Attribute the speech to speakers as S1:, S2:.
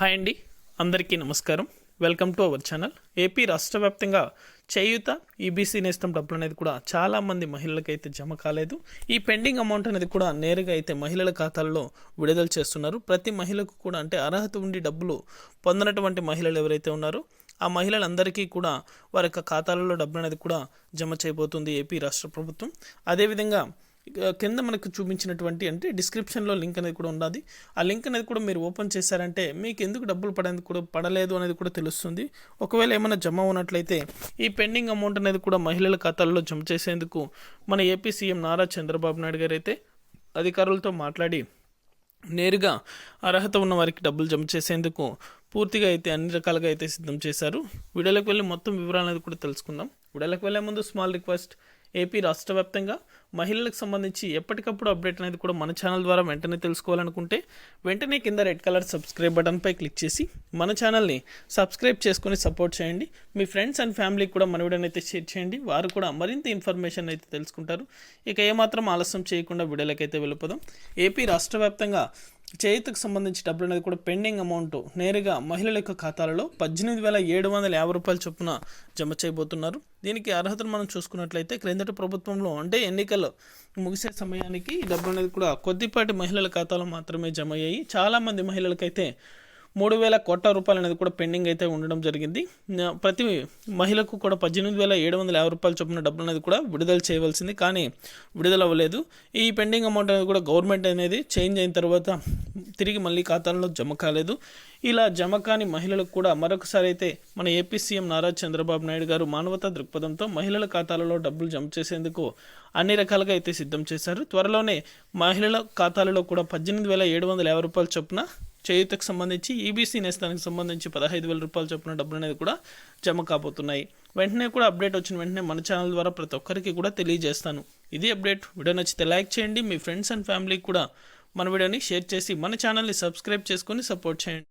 S1: Hi అండి. అందరికీ నమస్కారం. Welcome to our channel. AP రాష్ట్ర వ్యాప్తంగా చేయూత ఈబీసీ నేస్తం డబ్బులు అనేది కూడా చాలామంది మహిళలకైతే జమ కాలేదు. ఈ పెండింగ్ అమౌంట్ అనేది కూడా నేరుగా అయితే మహిళల ఖాతాల్లో విడుదల చేస్తున్నారు. ప్రతి మహిళకు కూడా అంటే అర్హత ఉండి డబ్బులు పొందనటువంటి మహిళలు ఎవరైతే ఉన్నారో ఆ మహిళలందరికీ కూడా వారి యొక్క ఖాతాలలో డబ్బులు అనేది కూడా జమ చేయబోతుంది ఏపీ రాష్ట్ర ప్రభుత్వం. అదేవిధంగా కింద మనకు చూపించినటువంటి అంటే డిస్క్రిప్షన్లో లింక్ అనేది కూడా ఉన్నది ఆ లింక్ అనేది కూడా మీరు ఓపెన్ చేశారంటే మీకు ఎందుకు డబ్బులు పడేందుకు కూడా పడలేదు అనేది కూడా తెలుస్తుంది. ఒకవేళ ఏమైనా జమ ఉన్నట్లయితే ఈ పెండింగ్ అమౌంట్ అనేది కూడా మహిళల ఖాతాల్లో జమ చేసేందుకు మన ఏపీ సీఎం నారా చంద్రబాబు నాయుడు గారు అయితే అధికారులతో మాట్లాడి నేరుగా అర్హత ఉన్న వారికి డబ్బులు జమ చేసేందుకు పూర్తిగా అయితే అన్ని రకాలుగా అయితే సిద్ధం చేశారు. వీడియోలకు వెళ్ళి మొత్తం వివరాలు అనేది కూడా తెలుసుకుందాం. వీడియోలకు వెళ్ళే ముందు స్మాల్ రిక్వెస్ట్ ఏపీ రాష్ట్ర వ్యాప్తంగా మహిళలకు సంబంధించి ఎప్పటికప్పుడు అప్డేట్ అనేది కూడా మన ఛానల్ ద్వారా వెంటనే తెలుసుకోవాలనుకుంటే వెంటనే కింద రెడ్ కలర్ సబ్స్క్రైబ్ బటన్పై క్లిక్ చేసి మన ఛానల్ని సబ్స్క్రైబ్ చేసుకొని సపోర్ట్ చేయండి. మీ ఫ్రెండ్స్ అండ్ ఫ్యామిలీకి కూడా మన వీడియోని అయితే షేర్ చేయండి. వారు కూడా మరింత ఇన్ఫర్మేషన్ అయితే తెలుసుకుంటారు. ఇక ఏమాత్రం ఆలస్యం చేయకుండా వీడియోలకైతే వెళ్ళిపోదాం. ఏపీ రాష్ట్ర వ్యాప్తంగా చేతికి సంబంధించి డబ్బులు అనేది కూడా పెండింగ్ అమౌంట్ నేరుగా మహిళల యొక్క ఖాతాలలో పద్దెనిమిది వేల ఏడు వందల యాభై రూపాయల చొప్పున జమ చేయబోతున్నారు. దీనికి అర్హతను మనం చూసుకున్నట్లయితే క్రిందటి ప్రభుత్వంలో అంటే ఎన్నికలు ముగిసే సమయానికి ఈ డబ్బులు అనేది కూడా కొద్దిపాటి మహిళల ఖాతాలో మాత్రమే జమ అయ్యాయి. చాలామంది మహిళలకైతే మూడు వేల కోట్ల రూపాయలు అనేది కూడా పెండింగ్ అయితే ఉండడం జరిగింది. ప్రతి మహిళకు కూడా పద్దెనిమిది వేల ఏడు వందల యాభై రూపాయలు చొప్పున డబ్బులు అనేది కూడా విడుదల చేయవలసింది. కానీ విడుదల అవ్వలేదు. ఈ పెండింగ్ అమౌంట్ అనేది కూడా గవర్నమెంట్ అనేది చేంజ్ అయిన తర్వాత తిరిగి మళ్ళీ ఖాతాల్లో జమ కాలేదు. ఇలా జమ కాని మహిళలకు కూడా మరొకసారి అయితే మన ఏపీ సీఎం నారా చంద్రబాబు నాయుడు గారు మానవతా దృక్పథంతో మహిళల ఖాతాలలో డబ్బులు జమ చేసేందుకు అన్ని రకాలుగా అయితే సిద్ధం చేశారు. త్వరలోనే మహిళల ఖాతాలలో కూడా పద్దెనిమిది వేల ఏడు వందల యాభై రూపాయల చొప్పున చేయూతకు సంబంధించి ఈబీసీ నేస్తానికి సంబంధించి పదహైదు వేల రూపాయలు చొప్పున డబ్బులు అనేది కూడా జమ కాబోతున్నాయి. వెంటనే కూడా అప్డేట్ వచ్చిన వెంటనే మన ఛానల్ ద్వారా ప్రతి ఒక్కరికి కూడా తెలియజేస్తాను. ఇది అప్డేట్. వీడియో నచ్చితే లైక్ చేయండి. మీ ఫ్రెండ్స్ అండ్ ఫ్యామిలీకి కూడా మన వీడియోని షేర్ చేసి మన ఛానల్ని సబ్స్క్రైబ్ చేసుకొని సపోర్ట్ చేయండి.